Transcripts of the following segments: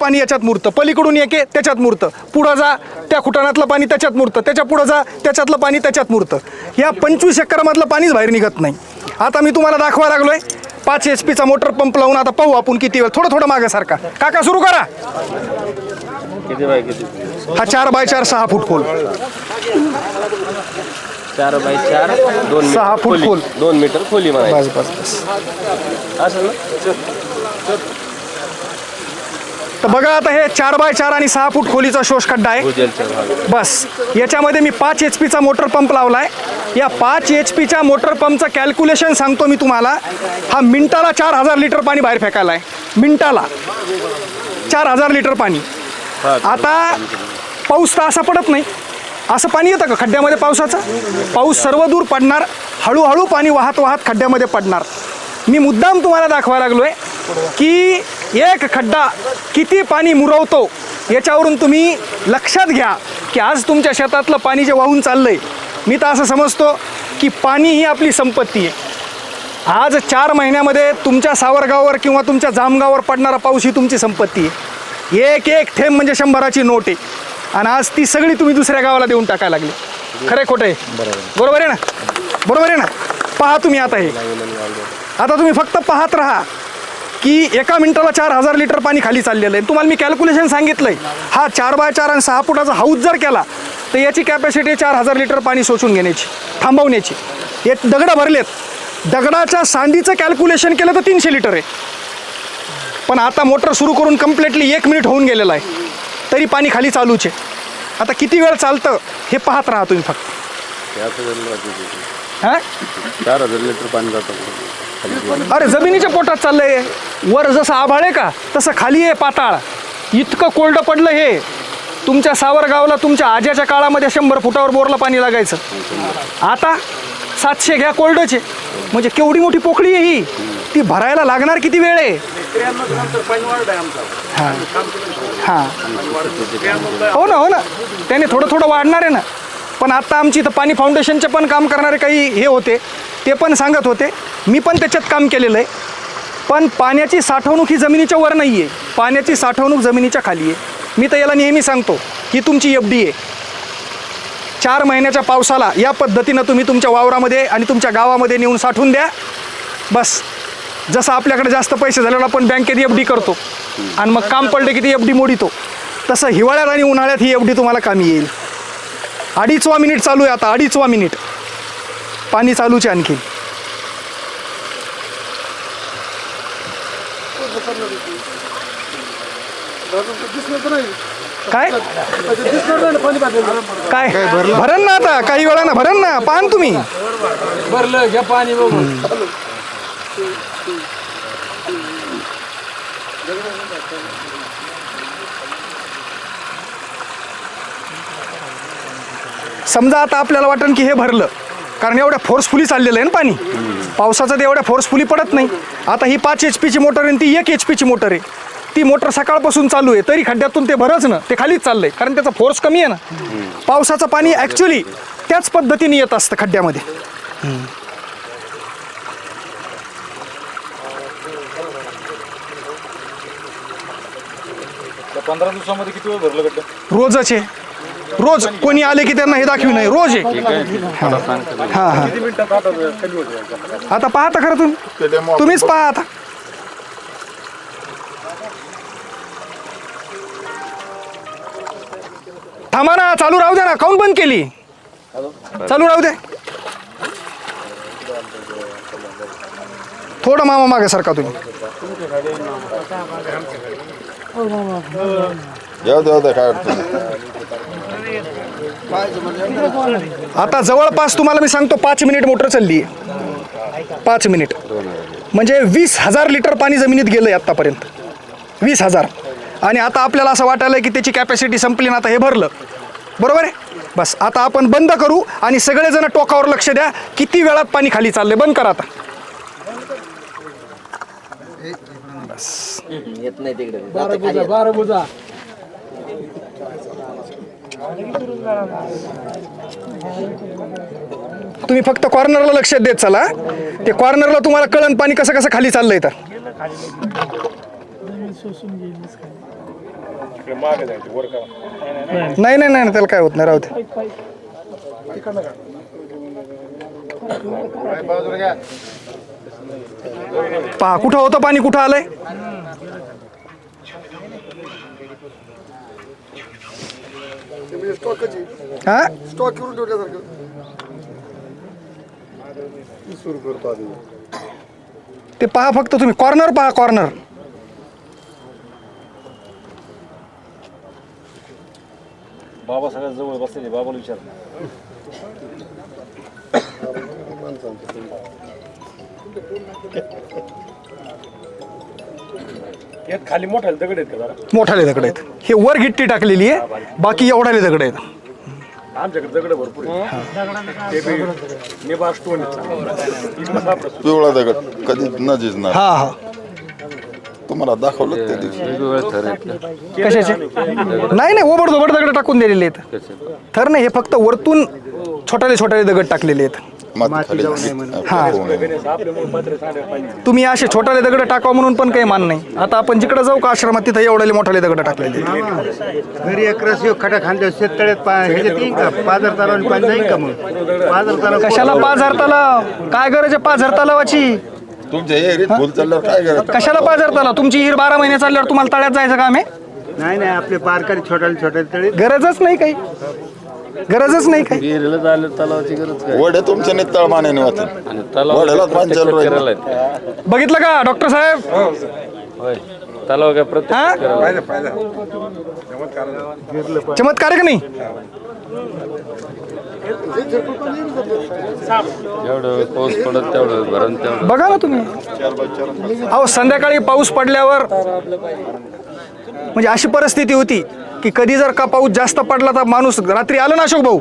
पाणी याच्यात मुरतं. पलीकडून एके त्याच्यात मुरतं. पुढं जा त्या खुटाणातलं पाणी त्याच्यात मुरतं. त्याच्या पुढं जा त्याच्यातलं पाणी त्याच्यात मुरतं. या पंचवीस एकरामधलं पाणीच बाहेर निघत नाही. आता मी तुम्हाला दाखवा लागलोय. पाच एच पीचा मोटर पंप लावून आता पाहू आपण किती वेळ. थोडं थोडं मागे सारखा काका सुरू करा. हा चार बाय चार सहा फूट खोल. चार बाय चार दोन सहा फूट खोली. दोन मीटर खोली बस म्हणायची. बस बस असं ना? तर बघा आता हे चार बाय चार आणि सहा फूट खोलीचा शोष खड्डा आहे बस. याच्यामध्ये मी पाच एच पीचा मोटर पंप लावलाय. या पाच एच पीच्या मोटर पंपचं कॅल्क्युलेशन सांगतो मी तुम्हाला. हा मिनिटाला चार हजार लिटर पाणी बाहेर फेकायला आहे. मिनिटाला चार हजार लिटर पाणी. आता पाऊस तर असा पडत नाही. असं पाणी येतं का खड्ड्यामध्ये पावसाचं? पाऊस सर्व दूर पडणार. हळूहळू पाणी वाहत वाहत खड्ड्यामध्ये पडणार. मी मुद्दाम तुम्हाला दाखवायला लागलोय की एक खड्डा किती पाणी मुरवतो याच्यावरून तुम्ही लक्षात घ्या की आज तुमच्या शेतातलं पाणी जे वाहून चाललं आहे मी तर असं समजतो की पाणी ही आपली संपत्ती आहे. आज चार महिन्यामध्ये तुमच्या सावरगावर किंवा तुमच्या जामगावर पडणारा पाऊस ही तुमची संपत्ती आहे. एक एक थेंब म्हणजे शंभराची नोट आहे. आणि आज ती सगळी तुम्ही दुसऱ्या गावाला देऊन टाकायला लागली. खरं खोटं आहे बरोबर आहे ना? बरोबर आहे ना? पहा तुम्ही आता हे. आता तुम्ही फक्त पाहत राहा. की एका मिनिटाला चार हजार लिटर पाणी खाली चाललेलं आहे. तुम्हाला मी कॅल्क्युलेशन सांगितलंय. हा चार बाय चार आणि सहा फुटाचा हाऊस जर केला तर याची कॅपॅसिटी चार हजार लिटर पाणी शोषून घेण्याची थांबवण्याची. हे दगडं भरलेत. दगडाच्या सांडीचं कॅल्क्युलेशन केलं तर तीनशे लिटर आहे. पण आता मोटर सुरू करून कम्प्लिटली एक मिनिट होऊन गेलेलं आहे. तरी पाणी खाली चालूच आहे. आता किती वेळ चालतं हे पाहत राहा तुम्ही फक्त. हां? चार हजार लिटर पाणी जातं. अरे जमिनीच्या पोटात चाललंय. वर जसं आभाळ आहे का तसं खाली आहे पाताळ. इतकं कोरडं पडलं हे. तुमच्या सावरगावला तुमच्या आज्याच्या काळामध्ये शंभर फुटावर बोरला पाणी लागायचं. आता सातशे घ्या कोल्डचे म्हणजे केवढी मोठी पोकळी आहे ही. ती भरायला लागणार किती वेळ आहे? हां. हां. हो ना हो ना. त्याने थोडं थोडं वाढणार आहे ना. पण आता आमची इथं पाणी फाउंडेशनचे पण काम करणारे काही हे होते ते पण सांगत होते. मी पण त्याच्यात काम केलेलं आहे. पण पाण्याची साठवणूक ही जमिनीच्या वर नाही आहे पाण्याची साठवणूक जमिनीच्या खाली आहे. मी तर याला नेहमी सांगतो ही तुमची एफ डी आहे चार महिन्याच्या पावसाला या पद्धतीनं तुम्ही तुमच्या वावरामध्ये आणि तुमच्या गावामध्ये नेऊन साठवून द्या. बस. जसं आपल्याकडे जास्त पैसे झाल्यावर आपण बँकेत एफ डी करतो. आणि मग काम पडलं की ती एफ डी मोडितो. तसं हिवाळ्यात आणि उन्हाळ्यात ही एफ डी तुम्हाला कामी येईल. अडीचवा मिनिट चालू आहे आता अडीचवा मिनिट. पाणी चालूच आहे आणखी काय? काय? भरण ना आता काही वेळानं भरण ना पाहन तुम्ही. भरलं घ्या पाणी बघून. समजा आता आपल्याला वाटेल की हे भरलं कारण एवढ्या फोर्सफुली चाललेलं आहे ना पाणी. पावसाचं ते एवढ्या फोर्सफुली पडत नाही. आता ही पाच एच पीची मोटर आहे आणि ती एक एच पीची मोटर आहे. ती मोटर सकाळपासून चालू आहे तरी खड्ड्यातून ते भरच ना ते खालीच चाललंय कारण त्याचा फोर्स कमी आहे ना. पावसाचं पाणी ॲक्च्युली त्याच पद्धतीने येत असतं खड्ड्यामध्ये. पंधरा दिवसामध्ये किती वेळ भरलं रोजच. आहे रोज कोणी आले की त्यांना हे दाखवी नाही रोज आहे. हा हा. किती मिनिटात आता पाहता खरं तुम्ही. तुम्हीच पहा आता. थांबा ना चालू राहू द्या ना. काऊन बंद केली? चालू राहू दे थोडं मामा मागे सारखा तुम्ही. जाऊ दे काय अडचण. आता जवळपास तुम्हाला मी सांगतो पाच मिनिट मोटर चालली. पाच मिनिट. म्हणजे वीस हजार लिटर पाणी जमिनीत गेलंय आतापर्यंत. वीस हजार. आणि आता आपल्याला असं वाटायला की त्याची कॅपॅसिटी संपली ना आता हे भरलं. बरोबर आहे? बस आता आपण बंद करू आणि सगळेजण टोकावर लक्ष द्या किती वेळात पाणी खाली चाललंय. बंद करा आता. बारा बुजा बारा बुजा. तुम्ही फक्त कॉर्नरला लक्ष देत चला. ते कॉर्नरला तुम्हाला कळण पाणी कसं कसं खाली चाललंय तर नाही नाही नाही त्याला काय होत नाही राहू दे. पहा कुठं होतं पाणी कुठं आलंय? हा सुरू करतो आधी ते पहा फक्त तुम्ही कॉर्नर पहा कॉर्नर बाबा सगळ्यात जवळ बसलेले बाबाला विचार यात खाली मोठा दगड आहेत का जरा? मोठाले दगड आहेत. हे वर गिट्टी टाकलेली आहे बाकी एवढाले दगड आहेत. आमच्याकडे दगड भरपूर आहेत. ते बी निबा स्टोन आहेत. इकडं सापडत पिवळा दगड कधी न झिजणार हा हा. तुम्हाला दाखवलं त्या दिवशी? कशाचे? नाही नाही ओबड धोबड दगड टाकून दिलेले आहेत. थर नाही हे फक्त वरतून छोटाले छोटाले दगड टाकलेले आहेत. माती खाली हा. तुम्ही असे छोटाले दगड टाकावं म्हणून पण काही मान नाही. आता आपण जिकडे जाऊ का आश्रमात तिथं एवढाले मोठाले दगड टाकलेले. घरी एक रस खटा खांद्या शेततळ्यात पा ह्याच्यात येईन का? पाजर तलावाने पाणी जाईन का मग? पाजर तलाव कशाला हजार तलाव? काय गरज आहे हजार तलावाची? तुमच्या एरीत फुल चालल्यावर काय करायचं कशाला हजार तलाव? तुमची हिर बारा महिने चालल्यावर तुम्हाला तळ्यात जायचं काम आहे? नाही नाही आपले बारकाली छोटाले छोटाले तळे. गरजच नाही काही. गरजच नाही काही विहिरीला जायला तलावाची गरज काय? वडे तुमच्या नित्तळ मानेने वाहतील आणि तलाव वड्याला पाणी चालू राहील. करायला आहेत. बघितलं का डॉक्टर साहेब? होय. तलाव काय प्रत्येक हा? चमत्कार आहे का नाही? जेवढं पाऊस पडत तेवढं भरण तेवढं. बघा ना तुम्ही. अहो संध्याकाळी पाऊस पडल्यावर म्हणजे अशी परिस्थिती होती. की कधी जर का पाऊस जास्त पडला तर माणूस रात्री आलं ना अशोक भाऊ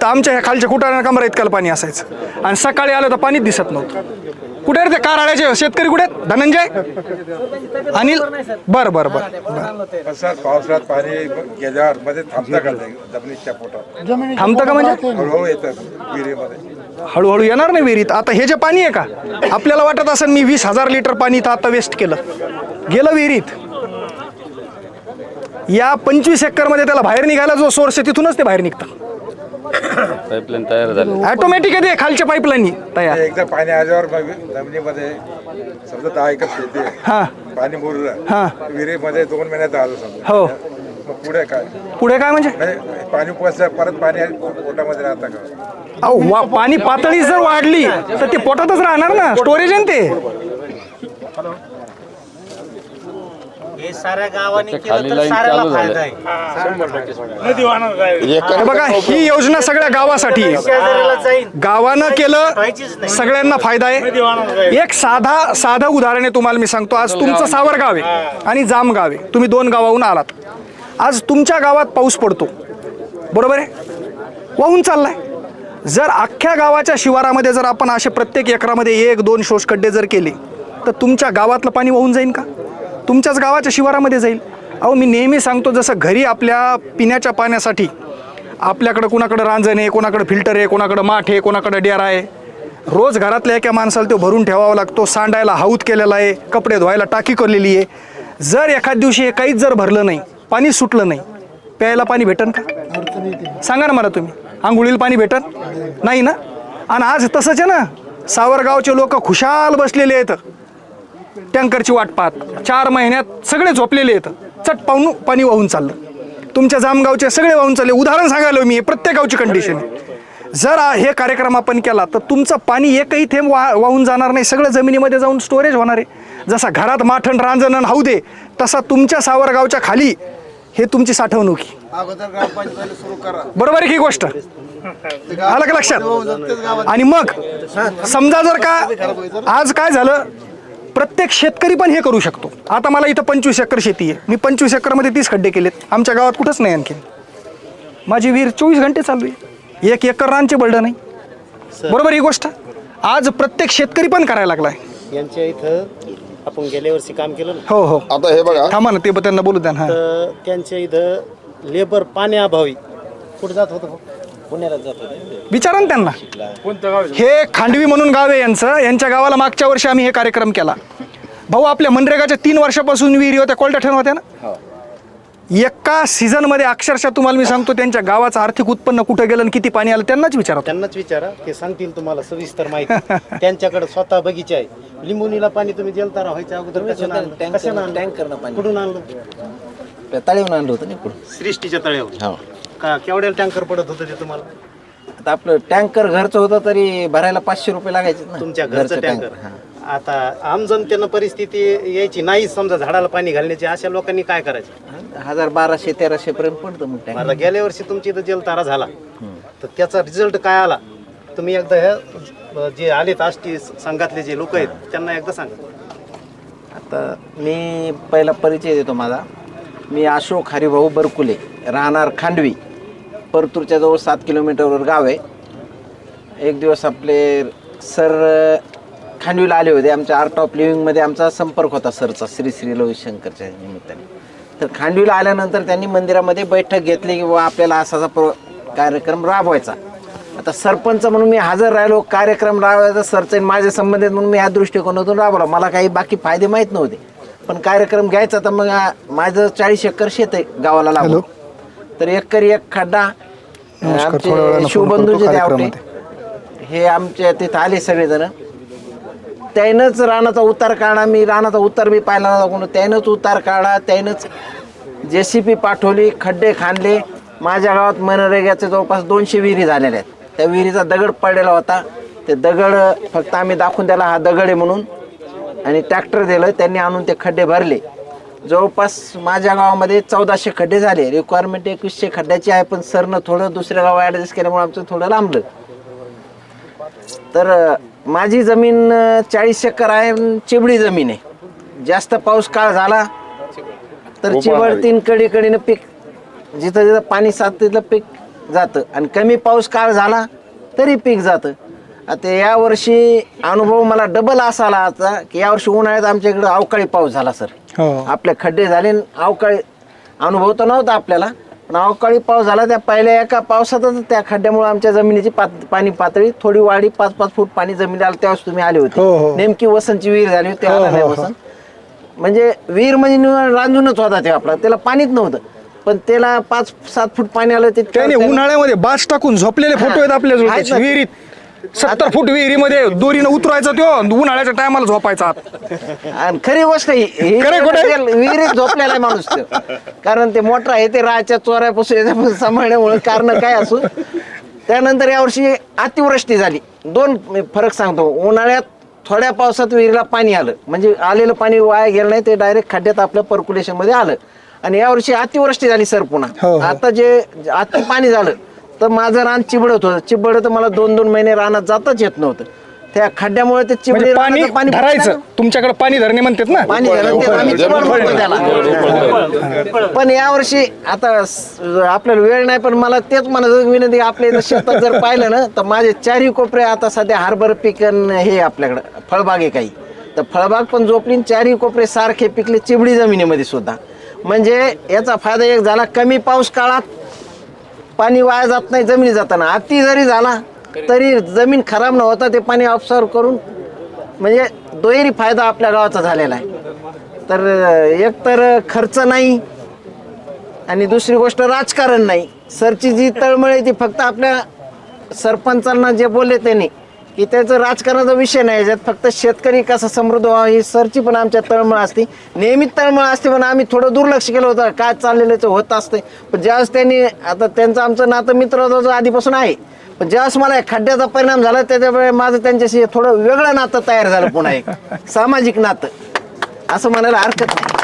तर आमच्या ह्या खालच्या कुटाऱ्या कमरा इतकाल पाणी असायचं? आणि सकाळी आलं तर पाणीच दिसत नव्हतं. कुठे रे ते कारआळ्याचे शेतकरी कुठे आहेत? धनंजय? अनिल? बरं बरं बरं. बरं पावसाळ्यात पाणी गेल्यावर मध्ये थांबता का जमिनीच्या पोटात? थांबतं का म्हणजे? हळूहळू येतं विहिरीमध्ये. हळूहळू येणार नाही विहिरीत. आता हे जे पाणी आहे का? आपल्याला वाटत असेल मी वीस हजार लिटर पाणी तर आता वेस्ट केलं. गेलं विहिरीत. या पंचवीसमध्ये त्याला बाहेर निघायला जो सोर्स आहे तिथूनच ते बाहेर निघतं. पाईपलाईन तयार झाली. ऑटोमॅटिक आहे ते खालच्या पाईपलाईन तयार. एकदा पाणी आल्यावर मग जमिनीमध्ये समजा दहा एकर शेती आहे. हा. पाणी मुरलं. हा. विहिरीमध्ये दोन महिन्यात आलं समजा. हो. मग पुढे काय? पुढे काय म्हणजे? नाही पाणी उपसलं परत पाणी पोटामध्ये राहतं का? अहो वा पाणी पातळी जर वाढली तर ते पोटातच राहणार ना? स्टोरेज आहे ना ते? हे साऱ्या गावाने त्या खाली लाईन चालू झाल्या हे बघा ही योजना सगळ्या गावासाठी. आहे. जाईन. गावानं केलं सगळ्यांना फायदा आहे. एक साधा साधं उदाहरण आहे तुम्हाला मी सांगतो. आज तुमचं सावर गाव आहे आणि जाम गाव आहे. तुम्ही दोन गावाहून आलात. आज तुमच्या गावात पाऊस पडतो. बरोबर आहे? वाहून चाललाय. जर अख्ख्या गावाच्या शिवारामध्ये जर आपण असे प्रत्येक एकरामध्ये एक दोन शोषखड्डे जर केले तर तुमच्या गावातलं पाणी वाहून जाईल का? तुमच्याच गावाच्या शिवारामध्ये जाईल. अहो मी नेहमी सांगतो जसं घरी आपल्या पिण्याच्या पाण्यासाठी आपल्याकडं कुणाकडं रांजण आहे कोणाकडं फिल्टर आहे कोणाकडं माठ आहे कोणाकडं डेरा आहे. रोज घरातल्या एका माणसाला तो भरून ठेवावा लागतो सांडायला हाऊत केलेला आहे कपडे धुवायला टाकी करलेली आहे. जर एखाद दिवशी हे काहीच जर भरलं नाही पाणी सुटलं नाही प्यायला पाणी भेटन का? सांगा ना मला तुम्ही. आंघोळीला पाणी भेटन? नाही ना? आणि आज तसंच आहे ना सावरगावचे लोक खुशाल बसलेले आहेत. टँकरची वाट पाहत. चार महिन्यात सगळे झोपलेले आहेत. चट पाहून पाणी वाहून चाललं. तुमच्या जामगावचे सगळे वाहून चालले. उदाहरण सांगायलो मी हे प्रत्येक गावची कंडिशन आहे. जर हे कार्यक्रम आपण केला तर तुमचं पाणी एकही थेंब वा वाहून जाणार नाही. सगळं जमिनीमध्ये जाऊन स्टोरेज होणार आहे. जसा घरात माठण रांजण हाऊ दे तसा तुमच्या सावरगावच्या खाली हे तुमची साठवणूक बरोबर आहे की गोष्ट? आलं का लक्षात? आणि मग समजा जर का आज काय झालं? प्रत्येक शेतकरी पण हे करू शकतो. आता मला इथं पंचवीस एकर शेती आहे. मी पंचवीस एकरमध्ये तीस खड्डे केलेत. आमच्या गावात कुठंच नाही आणखी माझी विहीर चोवीस घंटे चालू आहे. एक एकर रानचे बळड नाही. बरोबर ही गोष्ट? आज प्रत्येक शेतकरी पण करायला लागलाय. यांच्या इथं आपण गेल्या वर्षी काम केलं ना? हो हो. आता हे बघा. थांबा ना ते पण त्यांना बोलू द्या ना. हा. तर त्यांच्या इथं लेबर पाण्याअभावी कुठं जात होतं? पुण्याला जात होते विचारा ना त्यांना. हे खांडवी म्हणून गाव आहे यांचं. यांच्या गावाला मागच्या वर्षी आम्ही हे कार्यक्रम केला. भाऊ आपल्या मनरेगाच्या तीन वर्षापासून विहिरी होत्या कोलट्या ठेवून होत्या ना? एका सीझनमध्ये अक्षरशः तुम्हाला मी सांगतो त्यांच्या गावाचं आर्थिक उत्पन्न कुठं गेलं आणि किती पाणी आलं त्यांनाच विचारा त्यांनाच विचारा ते सांगतील तुम्हाला सविस्तर माहिती. त्यांच्याकडे स्वतः बगीचा आहे. लिंबुनीला पाणी तुम्ही जलतारा व्हायच्या अगोदर कशानं आणलं? कशानं आणलं? टँकरनं पाणी. कुठून आणलं? तळेहून आणलं होतं ना इकडून. सृष्टीच्या तळ्यावर. हो. का? केवढ्याला टँकर पडत होतं ते तुम्हाला? आता आपलं टँकर घरचं होतं तरी भरायला पाचशे रुपये लागायचे ना तुमच्या घरचं टँकर हा. आता आम जनतेनं परिस्थिती यायची नाही समजा झाडाला पाणी घालण्याची अशा लोकांनी काय करायचं? हजार बाराशे तेराशे पर्यंत पडतं मग टँकर आता गेल्या वर्षी तुमची इथं जलतारा झाला. तर त्याचा रिझल्ट काय आला? तुम्ही एकदा ह्या जे आलेत आष्टी संघातले जे लोक आहेत त्यांना एकदा सांगा. आता मी पहिला परिचय देतो माझा. मी अशोक हरिभाऊ बरकुले राहणार खांडवी. परतूरच्या जवळ सात किलोमीटरवर गाव आहे. एक दिवस आपले सर खांडवीला आले होते. आमच्या आर्ट ऑफ लिव्हिंगमध्ये आमचा संपर्क होता सरचा श्री श्री रविशंकरच्या निमित्ताने. तर खांडवीला आल्यानंतर त्यांनी मंदिरामध्ये बैठक घेतली की बाबा आपल्याला असाचा प्र कार्यक्रम राबवायचा. आता सरपंच म्हणून मी हजर राहिलो कार्यक्रम राबवायचा सरचे माझे संबंधित म्हणून मी या दृष्टिकोनातून राबवला. मला काही बाकी फायदे माहीत नव्हते. पण कार्यक्रम घ्यायचा तर मग माझं चाळीस एकर शेत आहे गावाला लागलो तर एकरी एक खड्डा नमस्कार, थोड्या वेळानं आमचे फोन हे आमच्या तिथं आले सगळेजण. त्यानंच रानाचा उतार काढा मी रानाचा उतार बी पाहिला नव्हता कोण त्यानंच उतार काढा त्यानंच जे सी पी पाठवली खड्डे खाणले माझ्या गावात मनरेग्याचे जवळपास दोनशे विहिरी झालेल्या आहेत. त्या विहिरीचा दगड पडलेला होता. ते दगड फक्त आम्ही दाखवून त्याला हा दगड आहे म्हणून. आणि ट्रॅक्टर दिलं त्यांनी आणून ते खड्डे भरले. जवळपास माझ्या गावामध्ये चौदाशे खड्डे झाले. रिक्वायरमेंट एकवीसशे खड्ड्याची आहे पण सरनं थोडं दुसऱ्या गाव ॲडजस्ट केल्यामुळे आमचं थोडं लांबलं. तर माझी जमीन चाळीस एकर आहे चिबडी जमीन आहे. जास्त पाऊस काळ झाला तर चिबड तीन कडी कडीनं पीक जिथं जिथं पाणी सात तिथलं पीक जातं. आणि कमी पाऊस काळ झाला तरी पीक जातं. आता यावर्षी अनुभव मला डबल असा आला आता की यावर्षी उन्हाळ्यात आमच्या इकडं अवकाळी पाऊस झाला सर हो आपले खड्डे झाले अवकाळी अनुभव तर नव्हता आपल्याला पण अवकाळी पाऊस झाला त्या पहिल्या एका पावसातच त्या खड्ड्यामुळे आमच्या जमिनीची पात पाणी पातळी थोडी वाढी पाच पाच फूट पाणी जमिनीला आलं त्यावेळेस तुम्ही आले हो, होते हो. नेमकी वसंतची विहीर झाली होती हो, आला हो, नाही हो. वसंत म्हणजे विहीर म्हणजे निव्वळ रांजूनच होता ते आपला त्याला पाणीच नव्हतं पण त्याला पाच सात फूट पाणी आलं ते त्याने उन्हाळ्यामध्ये बास टाकून झोपलेले फोटो आहेत आपल्या आहेत. ना. विहिरीत सत्तर फूट विहिरीमध्ये दोरीनं उतरायचा तो उन्हाळ्याच्या टायमाला झोपायचा. आणि खरी गोष्ट ही ही खरं खोटं? ते विहिरीत झोपलेला आहे माणूस तो कारण ते मोटर आहे ते राहायच्या चोऱ्यापासून याच्यापासून सांभाळण्यामुळे कारण काय असू? त्यानंतर यावर्षी अतिवृष्टी झाली. दोन फरक सांगतो. उन्हाळ्यात थोड्या पावसात विहिरीला पाणी आलं. म्हणजे आलेलं पाणी वाया गेलं नाही ते डायरेक्ट खड्ड्यात आपल्या पर्क्युलेशनमध्ये आलं. आणि यावर्षी अतिवृष्टी झाली सर हो, पुन्हा. हो. आता जे अति पाणी झालं तर माझं रान चिबडत होतं. चिबडत मला दोन दोन महिने रानात जाताच येत नव्हतं. त्या खड्ड्यामुळे ते चिबडी म्हणजे पाणी रानाचं धरायचं. तुमच्याकडे पाणी धरणे म्हणतात ना. पाणी झालं ते आम्ही चिबड म्हणतो त्याला. पण यावर्षी आता स- आपल्याला वेळ नाही पण मला तेच म्हणायचं विनंती आहे, आपल्या इथं शेतात जर पाहिलं ना तर माझे चारही कोपरे आता सध्या हार्बर पीक अन हे आपल्याकडं फळबाग आहे काही. तर फळबाग पण आणि चारही कोपरे सारखे पिकले चिबडी जमिनीमध्ये सुद्धा. म्हणजे याचा फायदा एक झाला कमी पाऊस काळात पाणी वाया जात नाही जमिनी जाताना. अति जरी झाला तरी जमीन खराब न होता ते पाणी ऑब्सर्व करून म्हणजे दुहेरी फायदा आपल्या गावाचा झालेला आहे. तर एक तर खर्च नाही आणि दुसरी गोष्ट राजकारण नाही. सरची जी तळमळ आहे ती फक्त आपल्या सरपंचांना जे बोलले त्यांनी. की त्याचं राजकारणाचा विषय नाही याच्यात. फक्त शेतकरी कसा समृद्ध व्हावा ही सरची पण आमच्या तळमळ असते. नेहमीच तळमळ असते पण आम्ही थोडं दुर्लक्ष केलं होतं. काय चाललेलं ते होत असते. पण ज्यावेळेस त्यांनी आता त्यांचं आमचं नातं मित्र आधीपासून आहे. पण ज्यावेळेस मला खड्ड्याचा परिणाम झाला त्याच्यामुळे माझं त्यांच्याशी थोडं वेगळं नातं तयार झालं पुन्हा एक. सामाजिक नातं. असं म्हणायला हरकत नाही.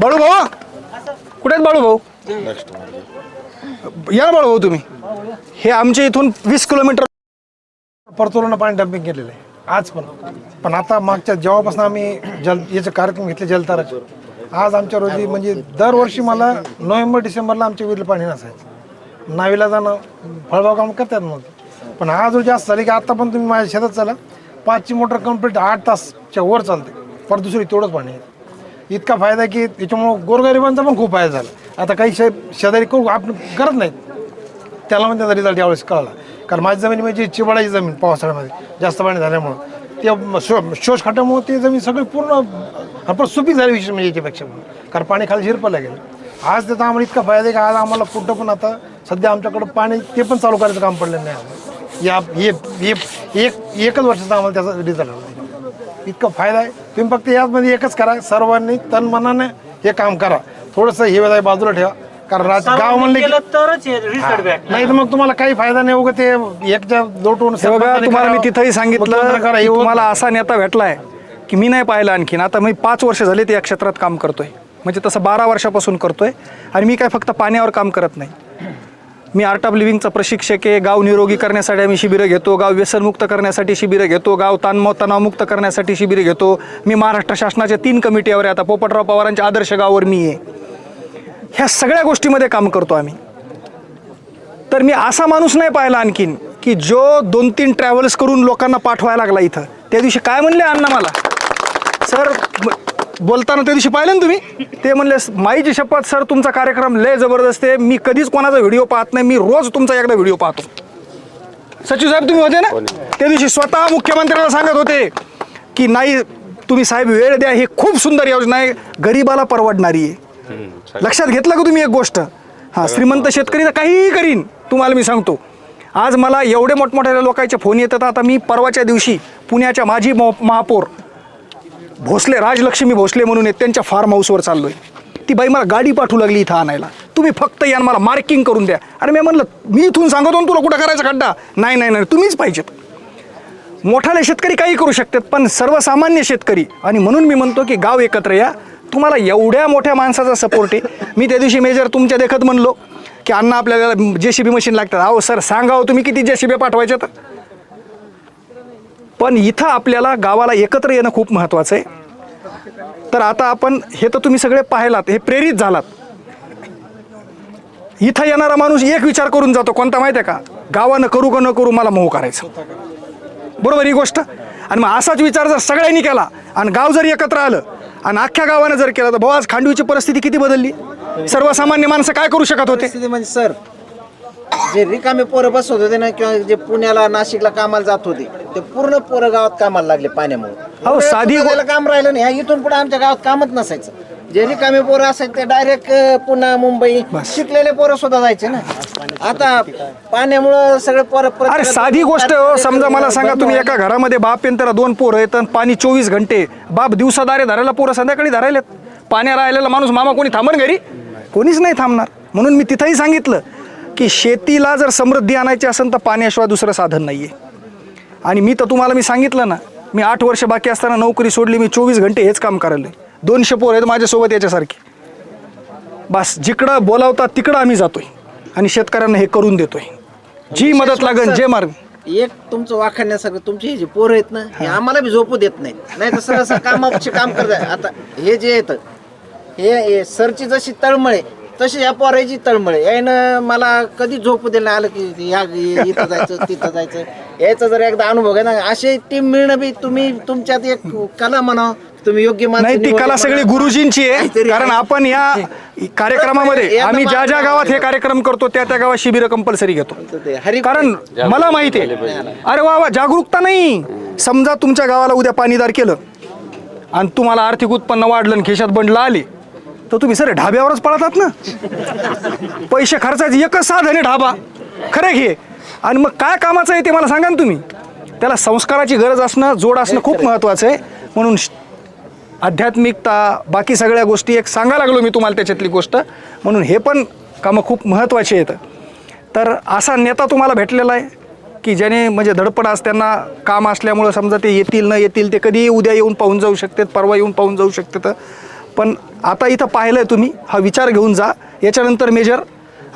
बाळू भाऊ कुठे बाळू भाऊ? या बाळू भाऊ तुम्ही. हे आमच्या इथून वीस किलोमीटर परतोरनं पाणी डम्पिंग केलेलं आहे. आज पण. पण आता मागच्या जेव्हापासून आम्ही जल याचे कार्यक्रम घेतले जलताराचे आज आमच्या रोजी म्हणजे दरवर्षी मला नोव्हेंबर डिसेंबरला आमच्या विहिरीला पाणी नसायचं. नावीला जाणं फळबाग काम करतात मग पण आज रोजी जास्त झाली की आता पण तुम्ही माझ्या शेतात चला पाचची मोटर कंप्लीट आठ तासच्या वर चालते. पर दुसरी तेवढंच पाणी आहे इतका फायदा आहे की त्याच्यामुळं गोरगरिबांचा पण खूप फायदा झाला. आता काही शे शेजारी करू आपण करत नाहीत. त्याला पण त्याचा रिझल्ट यावेळेस कळला. कारण माझी जमीन म्हणजे चिबडाची जमीन पावसाळ्यामध्ये जास्त पाणी झाल्यामुळं. ते शो शोष खाटामुळं ते जमीन सगळी पूर्ण आपण सुपीक झाली विशेष म्हणजे याच्यापेक्षा म्हणून. कारण पाणी खाली शिरपायला गेलं आज त्याचा आम्हाला इतका फायदा आहे की आज आम्हाला कुठं पण आता सध्या आमच्याकडं पाणी ते पण चालू करायचं काम पडलं नाही आम्हाला. या हे हे- एक एकच वर्षाचा आम्हाला त्याचा रिझल्ट आला. इतका फायदा आहे. तुम्ही फक्त यामध्ये एकच करा. सर्वांनी तन मनाने हे काम करा. थोडंसं हे वेळा बाजूला ठेवा. कारण राज गाव म्हणले की तरच रिझल्ट बॅक नाही तर मग तुम्हाला काही फायदा नाही उगा ते एकच्या लोटून हे बघा तुम्हाला मी तिथंही सांगितलं करा की तुम्हाला असा नेता भेटलाय की मी नाही पाहिला आणखीन. आता मी पाच वर्ष झाले ते या क्षेत्रात काम करतोय. म्हणजे तसं बारा वर्षापासून करतोय आणि मी काय फक्त पाण्यावर काम करत नाही. मी आर्ट ऑफ लिव्हिंगचा प्रशिक्षक आहे गाव निरोगी करण्यासाठी आम्ही शिबिरं घेतो गाव व्यसनमुक्त करण्यासाठी शिबिरं घेतो गाव ताण तणावमुक्त करण्यासाठी शिबिरं घेतो. मी महाराष्ट्र शासनाच्या तीन कमिटीवर आहे. आता पोपटराव पवारांच्या आदर्श गावावर मी आहे. ह्या सगळ्या गोष्टीमध्ये काम करतो आम्ही. तर मी असा माणूस नाही पाहिला आणखीन की जो दोन तीन ट्रॅव्हल्स करून लोकांना पाठवायला लागला इथं. त्या दिवशी काय म्हणले अण्णा मला? सर बोलताना त्या दिवशी पाहिलं ना तुम्ही? ते म्हणले माईची शपथ सर तुमचा कार्यक्रम लय जबरदस्त आहे. मी कधीच कोणाचा व्हिडिओ पाहत नाही. मी रोज तुमचा एकदा व्हिडिओ पाहतो. सचिव साहेब तुम्ही होते ना? त्या दिवशी स्वतः मुख्यमंत्र्यांना सांगत होते की नाही तुम्ही साहेब वेळ द्या. ही खूप सुंदर योजना आहे. गरीबाला परवडणारी आहे. लक्षात घेतलं का तुम्ही एक गोष्ट? हां श्रीमंत शेतकरी तर काहीही करीन तुम्हाला मी सांगतो. आज मला एवढे मोठमोठ्या लोकांचे फोन येतात. आता मी परवाच्या दिवशी पुण्याच्या माजी महापौर भोसले राजलक्ष्मी भोसले म्हणून आहेत त्यांच्या फार्म हाऊसवर चाललोय. ती बाई मला गाडी पाठवू लागली इथं आणायला. तुम्ही फक्त या मला मार्किंग करून द्या. अरे मी म्हणलं मी इथून सांगतो तुला कुठं करायचा खड्डा? नाही नाही नाही तुम्हीच पाहिजेत. मोठाले शेतकरी काही करू शकतात पण सर्वसामान्य शेतकरी आणि म्हणून मी म्हणतो की गाव एकत्र या. तुम्हाला एवढ्या मोठ्या माणसाचा सपोर्ट आहे. मी त्या दिवशी मेजर तुमच्या देखत म्हणलो की अण्णा आपल्याला जे सी बी मशीन लागतात. अहो सर सांगा हो तुम्ही किती जे सी बी पाठवायचे तर पण इथं आपल्याला गावाला एकत्र येणं खूप महत्त्वाचं आहे. तर आता आपण हे तर तुम्ही सगळे पाहिलात हे प्रेरित झालात. इथं येणारा माणूस एक विचार करून जातो कोणता माहिती आहे का? गावानं करू का न करू मला मोह करायचं. बरोबर ही गोष्ट? आणि मग असाच विचार जर सगळ्यांनी केला आणि गाव जर एकत्र आलं आणि अख्ख्या गावानं जर केलं तर भाऊ आज खांडवीची परिस्थिती किती बदलली? सर्वसामान्य माणसं काय करू शकत होते? परिस्थिती म्हणजे सर जे रिकामे पोरं बसवत होते ना किंवा जे पुण्याला नाशिकला कामाला जात होते ते पूर्ण पोरं गावात कामाला लागले पाण्यामुळे. अहो, साधी गो- काम राहिलं नाही. ह्या इथून पुढे आमच्या गावात कामच नसायचं. जे रिकामे पोरं असायचे ते डायरेक्ट पुन्हा मुंबई शिकलेले पोरं सुद्धा जायचे ना. आता पाण्यामुळं सगळे पोरं अरे साधी गोष्ट हो समजा मला सांगा तुम्ही. एका घरामध्ये बाप येऊन त्याला दोन पोरं आणि पाणी चोवीस घंटे. बाप दिवसादारे धरायला पोरं संध्याकाळी धरायलेत पाण्याला आलेला माणूस मामा कोणी थांबण घरी? कोणीच नाही थांबणार. म्हणून मी तिथंही सांगितलं की शेतीला जर समृद्धी आणायची असेल तर पाण्याशिवाय दुसरं साधन नाही आहे आणि मी तर तुम्हाला मी सांगितलं ना मी आठ वर्ष बाकी असताना नोकरी सोडली मी चोवीस घंटे हेच काम करायला. दोनशे पोरं आहेत माझ्यासोबत याच्यासारखे. बस जिकडं बोलावतात तिकडं आम्ही जातोय आणि शेतकऱ्यांना हे करून देतोय. जी मदत लागेल जे मार्ग एक तुमचं वाखाणण्यासारखं तुमची हे जे पोरं आहेत ना हे आम्हाला बी झोपू देत नाहीत. नाही तर सरळ कामाचे काम करत आता हे जे येतं हे हे सरची जशी तळमळे तशी या पोराची तळमळे. यानं मला कधी झोपू दिलं नाही आलं की या इथं जायचं तिथं जायचं. याचा जर एकदा अनुभव आहे ना अशी टीम मिळणं बी तुम्ही तुमच्यात एक कला म्हणा तुम्ही योग्य माणसं नाही ती निवडली कला सगळी. गुरुजींची आहे काहीतरी कारण. आपण या कार्यक्रमामध्ये आम्ही ज्या ज्या गावात हे कार्यक्रम करतो त्या त्या गावात शिबिर कंपल्सरी घेतो. ते हरी कारण मला माहिती आहे. अरे वा वा जागरूकता नाही. समजा तुमच्या गावाला उद्या पाणीदार केलं आणि तुम्हाला आर्थिक उत्पन्न वाढलं आणि खिशात बंडला आले तर तुम्ही सर ढाब्यावरच पळतात ना. पैसे खर्चाचे एकच साधन आहे ढाबा. खरं घे आणि मग काय कामाचं आहे ते मला सांगा ना तुम्ही. त्याला संस्काराची गरज असणं जोड असणं खूप महत्त्वाचं आहे. म्हणून श- आध्यात्मिकता बाकी सगळ्या गोष्टी एक सांगा लागलो मी तुम्हाला त्याच्यातली गोष्ट. म्हणून हे पण कामं खूप महत्त्वाचे आहेत. तर असा नेता तुम्हाला भेटलेला आहे की ज्याने म्हणजे धडपड आज त्यांना काम असल्यामुळं समजा ते येतील न येतील ते कधीही उद्या येऊन पाहून जाऊ शकतात परवा येऊन पाहून जाऊ शकतात पण आता इथं पाहिलं आहे तुम्ही हा विचार घेऊन जा. याच्यानंतर मेजर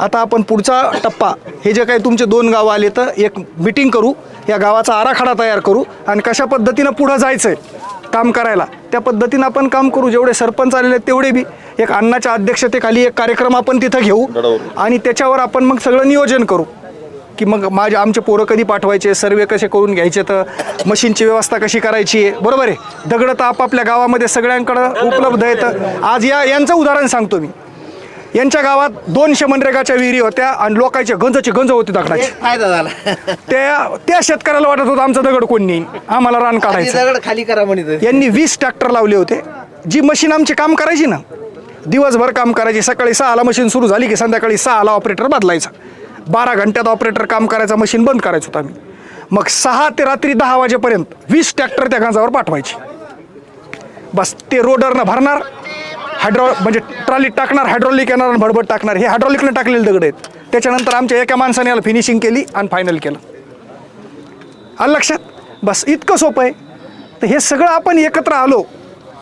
आता आपण पुढचा टप्पा. हे जे काही तुमचे दोन गावं आले तर एक मिटिंग करू या गावाचा आराखडा तयार करू आणि कशा पद्धतीनं पुढं जायचं आहे काम करायला त्या पद्धतीनं आपण काम करू. जेवढे सरपंच आलेले आहेत तेवढे बी. एक अण्णाच्या अध्यक्षतेखाली एक कार्यक्रम आपण तिथं घेऊ आणि त्याच्यावर आपण मग सगळं नियोजन करू. की मग माझे आमचे पोरं कधी पाठवायचे सर्वे कसे करून घ्यायचे तर मशीनची व्यवस्था कशी करायची आहे? बरोबर आहे? दगडं तर आपापल्या गावामध्ये सगळ्यांकडं उपलब्ध आहेत. आज या यांचं उदाहरण सांगतो मी. यांच्या गावात दोनशे मनरेगाच्या विहिरी होत्या आणि लोकांचे गंजचे गंज होते दगडाचे. फायदा झाला. त्या त्या शेतकऱ्याला वाटत होतं आमचा दगड कोण नेईन? आम्हाला रान ती काढायचं. दगड खाली करा म्हणित यांनी वीस ट्रॅक्टर लावले होते. जी मशीन आमचे काम करायची ना दिवसभर काम करायचे. सकाळी सहाला मशीन सुरू झाली की संध्याकाळी सहाला ऑपरेटर बदलायचा. बारा घंट्यात ऑपरेटर काम करायचा मशीन बंद करायचं होतं आम्ही. मग सहा ते रात्री दहा वाजेपर्यंत वीस ट्रॅक्टर त्या गांजावर पाठवायचे. बस ते रोडरनं भरणार. हायड्रॉ म्हणजे ट्रॉली टाकणार हायड्रॉलिक येणार आणि भडभड टाकणार हे हायड्रॉलिकनं टाकलेले दगड आहेत. त्याच्यानंतर आमच्या एका माणसाने याला फिनिशिंग केली आणि फायनल केलं. आलं लक्षात? बस इतकं सोपं आहे. तर हे सगळं आपण एकत्र आलो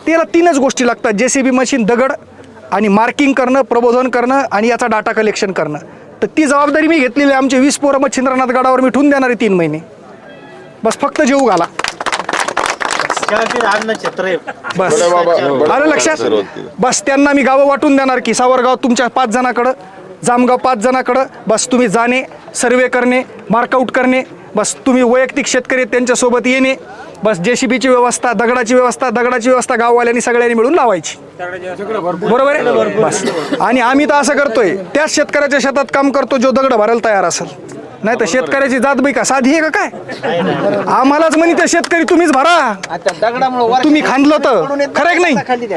त्याला तीनच गोष्टी लागतात. जे सी बी मशीन दगड आणि मार्किंग करणं प्रबोधन करणं आणि याचा डाटा कलेक्शन करणं. तर ती जबाबदारी मी घेतलेली आहे. आमचे वीस पोरं मच्छिंद्रनाथ गडावर मी ठेवून देणार आहे तीन महिने. बस फक्त जेऊ घाला. आहे बस. बाबा आलं लक्षात. बस त्यांना मी गावं वाटून देणार की सावरगाव तुमच्या पाच जणाकडं जामगाव पाच जणाकडं बस तुम्ही जाणे सर्वे करणे मार्कआउट करणे बस तुम्ही वैयक्तिक शेतकरी आहेत, त्यांच्यासोबत येणे बस जे सी बीची व्यवस्था दगडाची व्यवस्था दगडाची व्यवस्था गाववाल्यांनी सगळ्यांनी मिळून लावायची. बरोबर आहे? बस. आणि आम्ही तर असं करतोय त्याच शेतकऱ्याच्या शेतात काम करतो जो दगड भरायला तयार असेल. नाही तर शेतकऱ्याची जात बाई का? साधी आहे का काय? आम्हालाच म्हणे ते शेतकरी तुम्हीच भरा. तुम्ही खांदलं तर. खरं की नाही?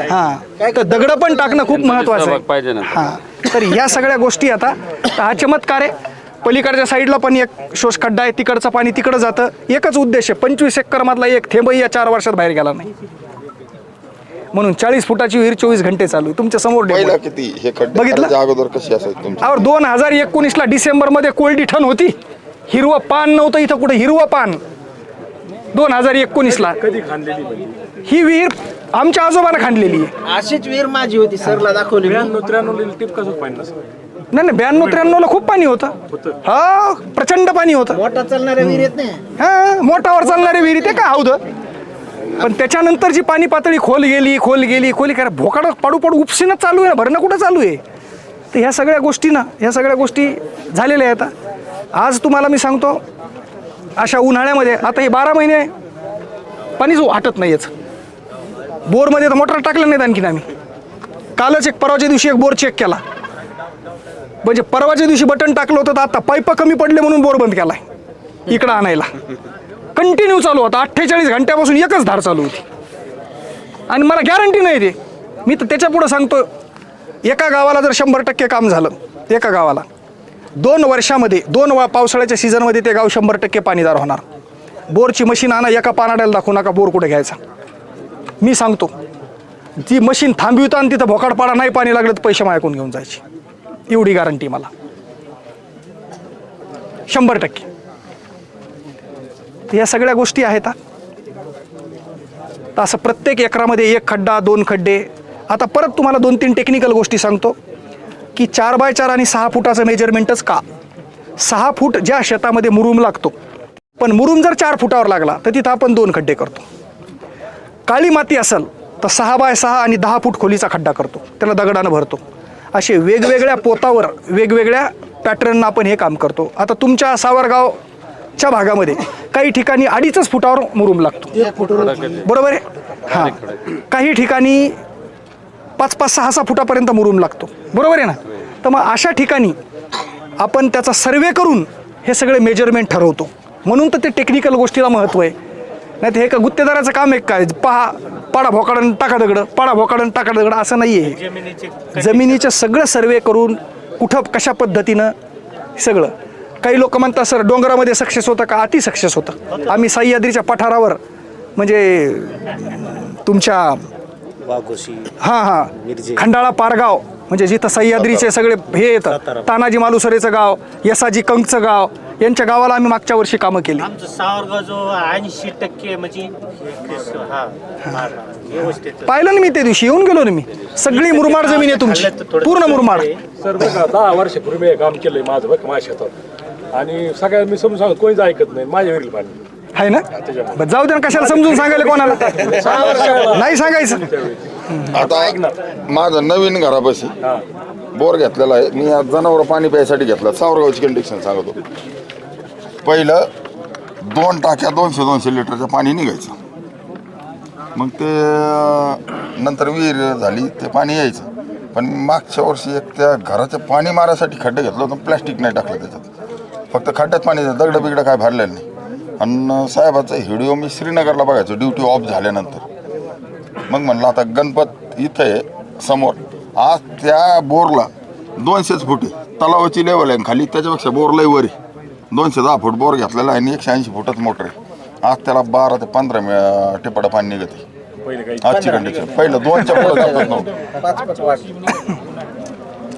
हा. तर दगड पण टाकणं खूप महत्वाचं पाहिजे आहे. ना. हा. तर या सगळ्या गोष्टी आता हा चमत्कार आहे. पलीकडच्या साईडला पण एक शोष खड्डा आहे. तिकडचं पाणी तिकडं जातं. एकच उद्देश आहे. पंचवीस एकर मधला एक थेंबही या चार वर्षात बाहेर गेला नाही. म्हणून चाळीस फुटाची विहीर चोवीस घंटे चालू आहे. तुमच्यासमोर demo पहिला आहे. किती? हे खड्डे बघितलं? करायच्या अगोदर कशी असायची तुमची? और दोन हजार एकोणीसला डिसेंबरमध्ये कोल्डी ठण होती. हिरवं पान नव्हतं इथं कुठे. हिरवं पान. दोन हजार एकोणीसला. ही विहीर आमच्या आजोबानं खांदलेली आहे. अशीच विहीर माझी होती सरला दाखवली मी. नाही नाही ब्याण्णव त्र्याण्णवला खूप पाणी होतं. हा प्रचंड पाणी होतं. मोठा चालणाऱ्या विहिरीत नाही हा मोठावर चालणारे विहिरी ते का? हौद पण त्याच्यानंतर जी पाणी पातळी खोल गेली खोल गेली खोली काय भोकाडा पाडू पाडू उपसीनं चालू आहे ना भरणं कुठं चालू आहे? तर ह्या सगळ्या गोष्टी ना ह्या सगळ्या गोष्टी झालेल्या आहेत आता. आज तुम्हाला मी सांगतो अशा उन्हाळ्यामध्ये आता हे बारा महिने पाणीच वाटत नाही याचं. बोरमध्ये तर मोटर टाकलं नाहीत आणखीन आम्ही. कालच एक परवाच्या दिवशी एक बोर चेक केला. म्हणजे परवाच्या दिवशी बटन टाकलं होतं तर आता पाईप कमी पडले म्हणून बोर बंद केला इकडं आणायला. कंटिन्यू चालू होता. अठ्ठेचाळीस घंट्यापासून एकच धार चालू होती. आणि मला गॅरंटी नाही दे. मी तर त्याच्यापुढं सांगतो एका गावाला जर शंभर टक्के काम झालं एका गावाला दोन वर्षामध्ये दोन वा पावसाळ्याच्या सीझनमध्ये ते गाव शंभर टक्के पाणीदार होणार. बोरची मशीन आणा एका पानाड्याला दाखवू नका बोर कुठे घ्यायचा. मी सांगतो ती मशीन थांबविता आणि तिथं भोकाडपाडा नाही पाणी लागलं तर पैसे मायकून घेऊन जायचे. एवढी गॅरंटी मला. शंभर टक्के. या सगळ्या गोष्टी आहेत तर असं प्रत्येक एकरामध्ये एक खड्डा दोन खड्डे. आता परत तुम्हाला दोन तीन टेक्निकल गोष्टी सांगतो की चार बाय चार आणि सहा फुटाचं मेजरमेंटच का? सहा फूट ज्या शेतामध्ये मुरुम लागतो पण मुरुम जर चार फुटावर लागला तर तिथं आपण दोन खड्डे करतो. काळी माती असेल तर सहा बाय सहा आणि दहा फूट खोलीचा खड्डा करतो. त्याला दगडानं भरतो. असे वेगवेगळ्या पोतावर वेगवेगळ्या पॅटर्ननं आपण हे काम करतो. आता तुमच्या सावरगाव सावरगावच्या भागामध्ये काही ठिकाणी अडीचच फुटावर मुरुम लागतो. बरोबर? आहे हां काही ठिकाणी पाच पाच सहा सहा फुटापर्यंत मुरुम लागतो. बरोबर आहे ना? तर मग अशा ठिकाणी आपण त्याचा सर्वे करून हे सगळे मेजरमेंट ठरवतो. म्हणून तर ते टेक्निकल गोष्टीला महत्त्व आहे. नाही तर हे का गुत्तेदाराचं काम आहे काय? पहा पाडा भोकाडन टाका दगडं पाडा भोकाडन टाका दगडं असं नाही आहे जमिनीचं सगळं सर्वे करून कुठं कशा पद्धतीनं सगळं. काही लोक म्हणतात सर डोंगरामध्ये सक्सेस होतं का? अति सक्सेस होतं. आम्ही सह्याद्रीच्या पठारावर म्हणजे तुमच्या हां हां खंडाळा पारगाव म्हणजे जिथं सह्याद्रीचे सगळे हे येतं तानाजी मालुसरेचं गाव यसाजी कंकचं गाव यांच्या गावाला आम्ही मागच्या वर्षी कामं केली. ऐंशी टक्के म्हणजे हा पाहिलं ना मी त्या दिवशी येऊन गेलो ना मी. सगळी मुरमाड जमीन आहे तुमची. पूर्ण मुरमाड. सर बघा दहा वर्षापूर्वी काम केलंय माझं बघ माझ्या शेतात. आणि सगळ्यात मी समजून सांगतो कोणीच ऐकत नाही माझ्या विहिरी पाणी. आहे ना? बरं, जाऊ दे ना कशाला समजून सांगायला कोणाला? नाही सांगायचं. आता माझं नवीन घरापाशी बोर घेतलेला आहे. मी आज जनावर पाणी प्यायसाठी घेतला. सावरगावची कंडिशन सांगतो. पहिलं दोन टाक्या दोनशे दोनशे लिटरचं पाणी निघायचं. मग ते अं, नंतर विहीर झाली ते पाणी यायचं. पण मागच्या वर्षी एक त्या घराचं पाणी मारायसाठी खड्डे घेतलं होतं प्लॅस्टिक नाही टाकलं त्याच्यात. फक्त खड्ड्यात पाणी दगडं बिगडं काय भरलेलं नाही. आणि साहेबाचा व्हिडिओ मी श्रीनगरला बघायचो ड्युटी ऑफ झाल्यानंतर. मग म्हणलं आता गणपत इथं आहे समोर. आज त्या बोरला दोनशेच फूट आहे. तलावाची लेवल आहे आणि खाली त्याच्यापेक्षा बोर लय वर आहे. दोनशे दहा फूट बोर घेतलेला आहे आणि एकशे ऐंशी फुटच मोटर आहे. आज त्याला बारा ते पंधरा मे- टिपाडा पाणी निघत आहे. पहिले काही आजची कंडिशन पहिलं दोनच्या पुढे नव्हतं.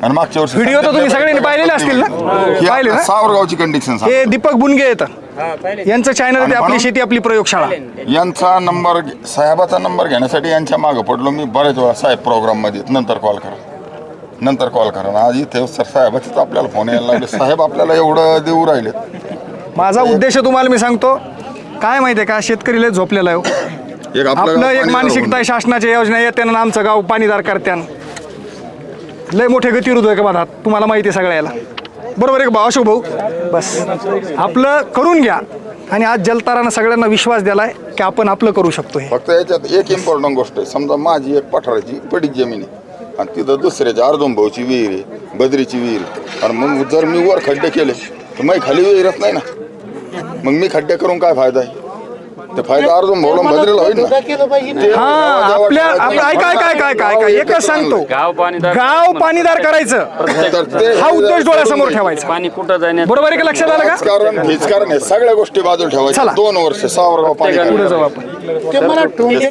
आणि मागच्या वर्षी व्हिडिओ तर तुम्ही सगळ्यांनी पाहिलेले असतील ना? ही पाहिले ना? सावरगावची कंडिशन हे. दीपक बुनगे येतं यांचं चॅनल आहे ते आपली शेती आपली प्रयोगशाळा. यांचा नंबर साहेबाचा नंबर घेण्यासाठी यांच्या मागं पडलो मी बरेच वेळा साहेब प्रोग्राममध्ये नंतर कॉल करा. नंतर कॉल करा. आणि आज इथे सर साहेबाचेच आपल्याला फोन यायला लागले. साहेब आपल्याला एवढं देऊ राहिले. माझा उद्देश तुम्हाला मी सांगतो काय माहिती आहे का? शेतकरी लय झोपलेला आहे हो. एक आपलं आपलं गाव एक पाणी मानसिकता आहे शासनाच्या योजना येत्यानं आमचं गाव पाणीदार करत्यान. लय मोठे गतिरोध आहे का बघा तुम्हाला माहिती आहे सगळ्याला. बरोबर आहे का भाऊ? अशोक भाऊ? बस. आपलं करून घ्या. आणि आज जलतारानं सगळ्यांना विश्वास दिलाय की आपण आपलं करू शकतो हे फक्त याच्यात एक इम्पॉर्टंट गोष्ट आहे. समजा माझी एक पठाराची पडीक जमीन आहे. आणि तिथं दुसऱ्याची अर्जुन भाऊची विहीर आहे बद्रीची विहीर आहे. आणि मग जर मी वर खड्डे केले तर मग खाली विहीरच नाही ना? मग मी खड्डे करून काय फायदा आहे? ते फायदा अर्जुन भाऊला बद्रीला होईल ना. ते हा आपल्या आपलं ऐका ऐका ऐका ऐका ऐका. एकच सांगतो. गाव पाणीदार गाव पाणीदार करायचं. तर ते हा उद्देश डोळ्यासमोर ठेवायचा. पाणी कुठं जाण्यात बरोबर आहे का लक्षात आलं का? राजकारण फिजकारण हे सगळ्या गोष्टी बाजूला ठेवायच्या. दोन वर्ष सावरगाव पाणी पुढे जाऊ आपण.